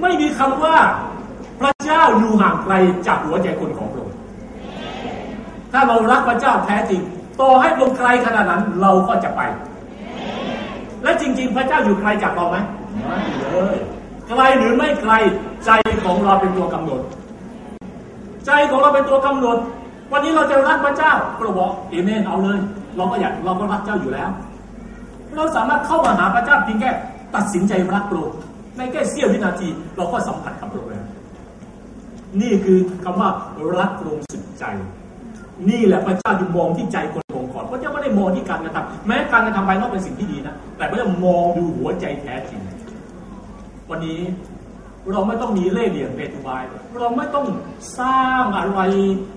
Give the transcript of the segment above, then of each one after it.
ไม่มีคำว่าพระเจ้าอยู่ห่างไกลจากหัวใจคนของพระองค์ถ้าเรารักพระเจ้าแท้จริงต่อให้ลงไกลขนาดนั้นเราก็จะไป และจริง ๆ พระเจ้าอยู่ไกลจากเราไหมไม่เลยไกลหรือไม่ไกลใจของเราเป็นตัวกำหนด ใจของเราเป็นตัวกำหนด วันนี้เราจะรักพระเจ้าเราบอกเอเมนเอาเลย เราก็อยากเราก็รักเจ้าอยู่แล้ว เราสามารถเข้ามาหาพระเจ้าเพียงแค่ตัดสินใจรักโปร ในแค่เสี้ยววินาที เราก็สัมผัสกับโปรแล้วนี่คือคำว่ารักโปรงสุดใจ นี่แหละพระเจ้าจะมองที่ใจคนของก่อนพระเจ้าไม่ได้มองที่การกระทำแม้การกระทำภายนอกเป็นสิ่งที่ดีนะ แต่พระเจ้ามองดูหัวใจแท้จริง วันนี้เราไม่ต้องมีเล่ห์เหลี่ยมเบตุบาย เราไม่ต้องสร้างอะไร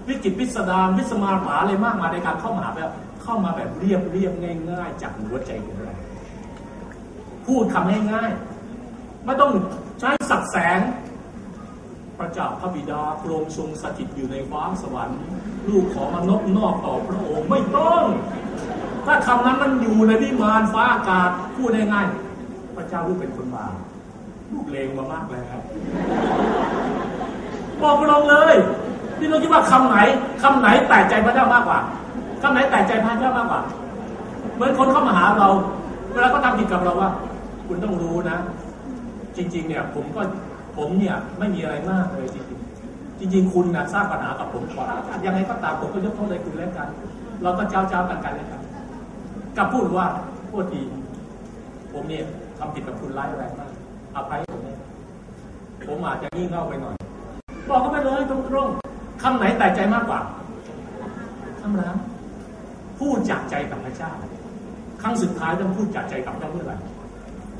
วิจิตพิสดารวิสมาผาอะไรมากมายในการเข้ามาหาแบบเข้ามาแบบเรียบเรียบง่าย ๆ จากหัวใจของเราพูดคำง่ายๆ ไม่ต้องใช้สับแสงพระเจ้าพระบิดาโปรงทรงสถิตอยู่ในฟ้าสวรรค์ ลูกขอมนุษย์นอกต่อพระองค์ไม่ต้อง ถ้าคำนั้นมันอยู่ในวิมานฟ้าอากาศพูดง่ายๆพระเจ้าลูกเป็นคนบาปลูกเลงมามากแล้วบอกพระองค์เลยพี่น้องคิดว่าคำไหนคำไหนแตกใจพระเจ้ามากกว่าคำไหนแตกใจพระเจ้ามากกว่า เหมือนคนเข้ามาหาเรา เวลาเขาทำผิดกับเราว่า คุณต้องรู้นะ จริง ๆ เนี่ยผมก็ผมเนี่ยไม่มีอะไรมากเลยจริงๆจริง ๆ คุณนะสร้างปัญหากับผมก่อนยังไงก็ตามผมก็ยกโทษให้คุณแล้วกัน เราก็เจ้าเจ้ากันกันเลยครับกับพูดว่าโทษทีผมเนี่ยทำผิดกับคุณร้ายแรงมากอภัยผมเนี่ยผมอาจจะงี่เง่าไปหน่อย บอกเขาไปเลยตรงๆคำไหนแตกใจมากกว่าคำนั้นพูดจากใจกับพระเจ้า ครั้งสุดท้ายต้องพูดจากใจกับพระเจ้าเมื่อไหร่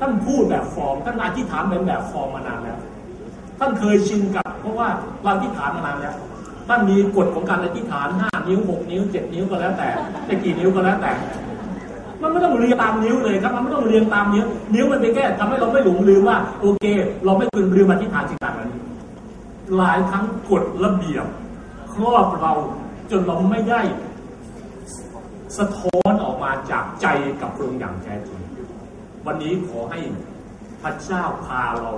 ท่านพูดแบบฟอร์มท่านอธิษฐานเป็นแบบฟอร์มมานานแล้ว ท่านเคยชินกับ เพราะว่าเราอธิษฐานมานานแล้วท่านมีกฎของการอธิษฐานห้านิ้วหกนิ้วเจ็ดนิ้วก็แล้วแต่จะกี่นิ้วก็แล้วแต่ มันไม่ต้องเรียงตามนิ้วเลยครับ มันไม่ต้องเรียงตามนิ้ว นิ้วมันเป็นแค่ทำให้เราไม่หลงลืมว่า โอเค เราไม่ควรลืมอธิษฐานสิ่งต่างๆนี้หลายครั้งกฎระเบียบครอบเราจนเราไม่ได้สะท้อนออกมาจากใจกับพระองค์อย่างแท้จริง วันนี้ขอให้พระเจ้าพาเรา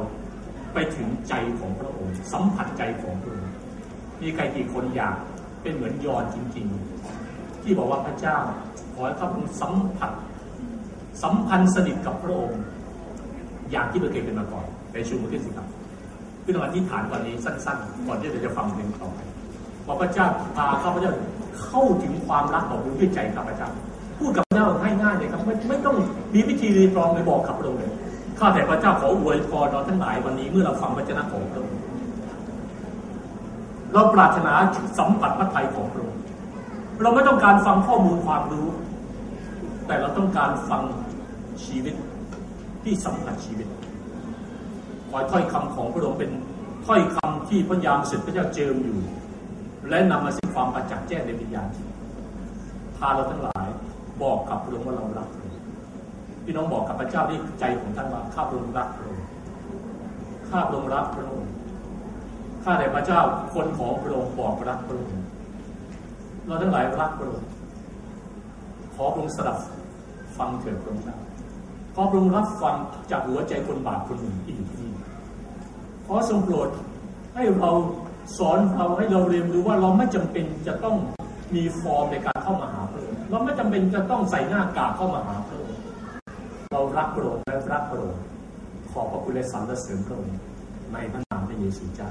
ไปถึงใจของพระองค์ สัมผัสใจของพระองค์มีใครกี่คนอยากเป็นเหมือนยอนจริง ๆ ที่บอกว่าพระเจ้า ขอให้ข้าพเจ้าสัมผัส สัมพันธ์สนิทกับพระองค์ อย่างที่เราเคยเป็นมาก่อนในชูมือขึ้นสิครับขึ้นมาที่ฐานวันนี้สั้น ๆ ก่อนที่เราจะฟังเพลงต่อไปบอกพระเจ้าพาข้าพเจ้าเข้าถึงความรักของพระองค์ด้วยใจข้าพเจ้าพูดกับพระเจ้าง่ายๆเลยครับไม่ไม่ต้อง มีวิธีรีตรองเลยบอกขับพระองค์เลยข้าแต่พระเจ้าขออวยพรเราทั้งหลายวันนี้เมื่อเราฟังพระเจ้าของพระองค์เราปรารถนาสัมผัสพระทัยของพระองค์เราไม่ต้องการฟังข้อมูลความรู้ แต่เราต้องการฟังชีวิตที่สัมผัสชีวิตขอถ้อยคำของพระองค์เป็นถ้อยคำที่พระยามเสร็จพระเจ้าเจิมอยู่ และนำมาซึ่งความประจักษ์แจ้งในวิญญาณพาเราทั้งหลายบอกกับพระองค์ว่าเรารัก พี่น้องบอกกับพระเจ้าที่ใจของท่านว่าข้าพระองค์รักพระองค์ข้าพระองค์รักพระองค์ข้าแต่พระเจ้าคนของพระองค์บอกรักพระองค์เราทั้งหลายรักพระองค์ขอพระองค์สดับฟังเถิดพระองค์ขอพระองค์รับฟังจากหัวใจคนบาปคนหนึ่งที่อยู่ที่นี่ขอทรงโปรดให้เราสอนเราให้เราเรียนรู้ว่าเราไม่จำเป็นจะต้องมีฟอร์มในการเข้ามาหาพระองค์เราไม่จำเป็นจะต้องใส่หน้ากากเข้ามาหาพระ เรารักพระองค์และรักพระองค์ขอบพระคุณและสรรเสริญพระองค์ในพระนามพระเยซูเจ้า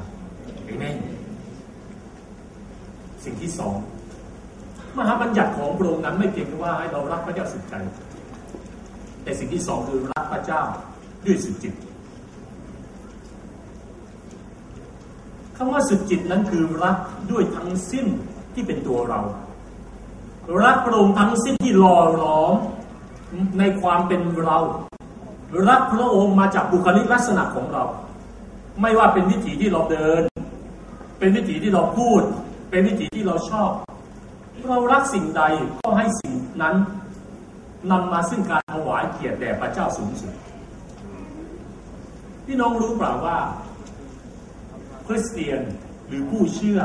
เอเมนสิ่งที่สองมหาบัญญัติของพระองค์นั้นไม่เพียงแค่ว่าให้เรารักพระเจ้าสุดใจ แต่สิ่งที่สองคือรักพระเจ้าด้วยสุดจิตคำว่าสุดจิตนั้นคือรักด้วยทั้งสิ้นที่เป็นตัวเรา รักพระองค์ทั้งสิ้นที่หล่อหลอม ในความเป็นเรา รักพระองค์มาจากบุคลิกลักษณะของเรา ไม่ว่าเป็นวิถีที่เราเดิน เป็นวิถีที่เราพูด เป็นวิถีที่เราชอบ เรารักสิ่งใดก็ให้สิ่งนั้นนำมาซึ่งการถวายเกียรติแด่พระเจ้าสูงสุดพี่น้องรู้เปล่าว่าคริสเตียนหรือผู้เชื่อ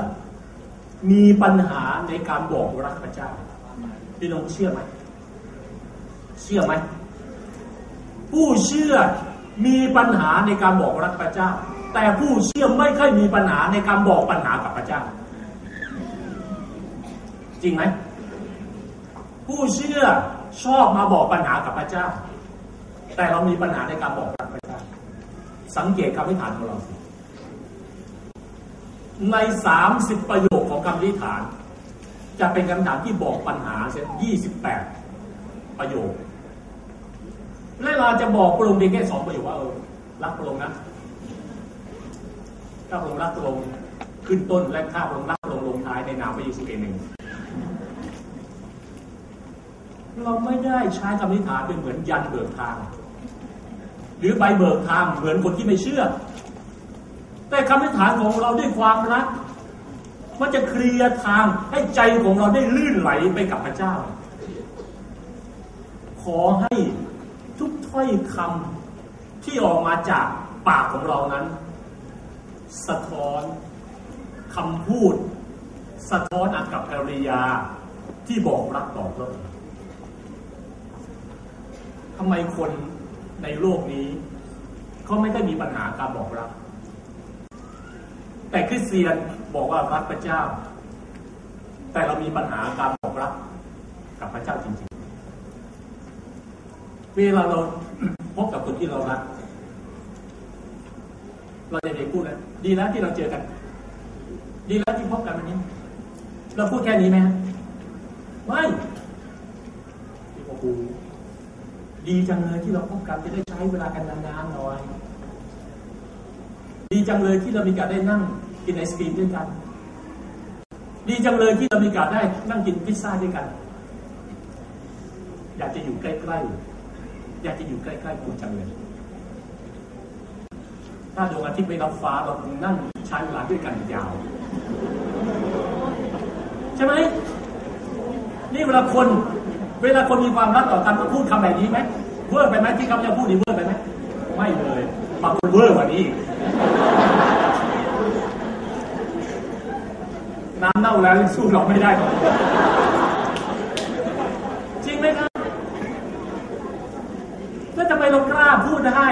มีปัญหาในการบอกรักพระเจ้า พี่น้องเชื่อไหม เชื่อไหม ผู้เชื่อมีปัญหาในการบอกรักพระเจ้า แต่ผู้เชื่อไม่ค่อยมีปัญหาในการบอกปัญหากับพระเจ้า จริงไหม ผู้เชื่อชอบมาบอกปัญหากับพระเจ้า แต่เรามีปัญหาในการบอกกับพระเจ้า สังเกตคำอธิษฐานของเราสิในสามสิบประโยคของคำอธิษฐาน จะเป็นคำถามที่บอกปัญหาเช่นยี่สิบแปดประโยค และเราจะบอกพระองค์เพียงแค่สองประโยคว่าเออรักพระองค์นะข้าพระองค์รักพระองค์ขึ้นต้นและข้าพระองค์รักพระองค์ลงท้ายในนามพระเยซูเองหนึ่งเราไม่ได้ใช้คำอธิฐานเป็นเหมือนยันเบิกทาง หรือใบเบิกทางเหมือนคนที่ไม่เชื่อ แต่คำอธิฐานของเราด้วยความรักมันจะเคลียร์ทางให้ใจของเราได้ลื่นไหลไปกับพระเจ้า ขอให้ ถ้อยคำที่ออกมาจากปากของเรานั้น สะท้อนคำพูด สะท้อนอากับภริยาที่บอกรักต่อพระองค์ทำไมคนในโลกนี้เขาไม่ได้มีปัญหาการบอกรัก แต่คริสเตียนบอกว่ารักพระเจ้า แต่เรามีปัญหาการบอกรักกับพระเจ้าจริง เวลาเราพบกับคนที่เรารัก เราจะเด็กพูดนะดีแล้วที่เราเจอกัน ดีแล้วที่พบกันวันนี้ เราพูดแค่นี้ไหมไม่โอ้โหดีจังเลยที่เราพบกันจะได้ใช้เวลากันนานๆหน่อย ดีจังเลยที่เรามีการได้นั่งกินไอศกรีมด้วยกัน ดีจังเลยที่เรามีการได้นั่งกินพิซซ่าด้วยกัน อยากจะอยู่ใกล้ๆ อยากจะอยู่ใกล้ๆคุณจังเลย ถ้าดวงอาทิตย์ไม่รับฟ้าเราคงนั่งใช้เวลาด้วยกันยาว ใช่ไหม นี่เวลาคน เวลาคนมีความรักต่อกันก็พูดคำแบบนี้ไหมเวอร์ไปไหมที่เขาจะพูดนี่เวอร์ไปไหมไม่เลยบางคนเวอร์กว่านี้อีกน้ำเน่าแล้วสู้เราไม่ได้หรอกจริงไหมครับ แล้วทำไมเรากล้าพูดได้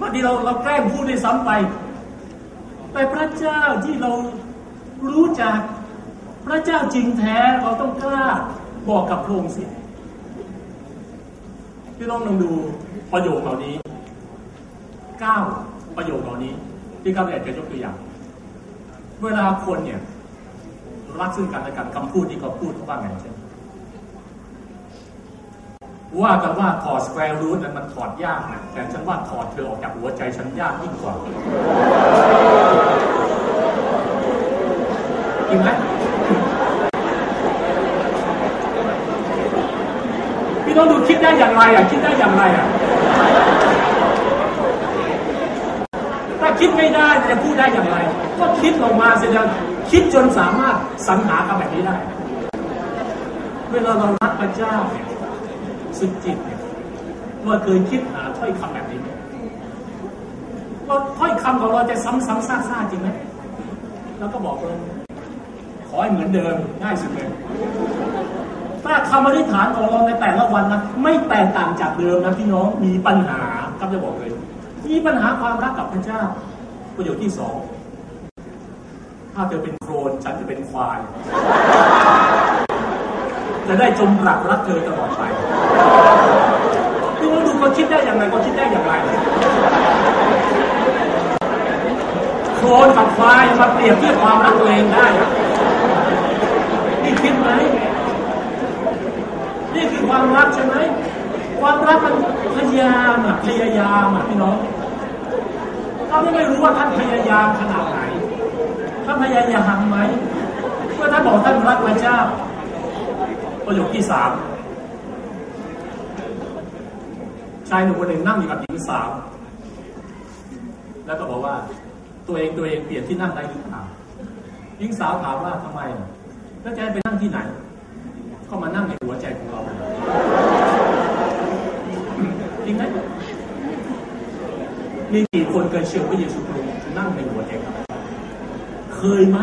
บางที เราเราแกล้งพูดในซ้ำไป แต่พระเจ้าที่เรารู้จักพระเจ้าจริงแท้เราต้องกล้าบอกกับพระองค์สิพี่น้องลองดูประโยคเหล่านี้เก้าประโยคเหล่านี้ ที่ข้าพเจ้าจะยกตัวอย่าง เวลาคนเนี่ยรักซึ่งกันและกันคำพูดที่เขาพูดเขาว่าไงใช่ไหม ว่ากันว่าถอดสแควร์รูทนั้นมันถอดยากนะแต่ฉันว่าถอดเธอออกจากหัวใจฉันยากยิ่งกว่าจริงไหมพี่น้องดูคิดได้อย่างไรอะคิดได้อย่างไรอะถ้าคิดไม่ได้จะพูดได้อย่างไร ก็คิดออกมาเสียคิดจนสามารถสรรหาคำแบบนี้ได้ เวลาเรารักพระเจ้าเนี่ย สุดจิตเนี่ยเราเคยคิดหาถ้อยคำแบบนี้ไหมเราถ้อยคำของเราจะซ้ำๆซากๆจริงไหมแล้วก็บอกเลยขอให้เหมือนเดิมง่ายสุดเลยถ้าคำอธิษฐานของเราในแต่ละวันนะไม่แตกต่างจากเดิมนะพี่น้องมีปัญหาครับจะบอกเลย มีปัญหาความรักกับพระเจ้า ประโยชน์ที่สองถ้าเธอเป็นโครนฉันจะเป็นควาย จะได้จมปลักรักเธอตลอดไป คิดได้อย่างไรเขาคิดได้อย่างไรโคนกับควายมาเปรียบเทียบความรักตัวเองได้นี่คิดไหมนี่คือความรักใช่ไหมความรักมันพยายามอะพยายามอะพี่น้องเราไม่รู้ว่าท่านพยายามขนาดไหนท่านพยายามไหมเมื่อท่านบอกท่านรักพระเจ้าประโยคที่สาม ชายหนุ่มคนหนึ่งนั่งอยู่กับหญิงสาว แล้วก็บอกว่าตัวเองตัวเองเปลี่ยนที่นั่งได้หรือเปล่าหญิงสาวถามว่าทำไม แล้วจะไปนั่งที่ไหน ก็มานั่งในหัวใจของเรา จริงไหมมีกี่คนเคยเชื่อพระเยซูคริสต์นั่งในหัวใจเราเคยไหม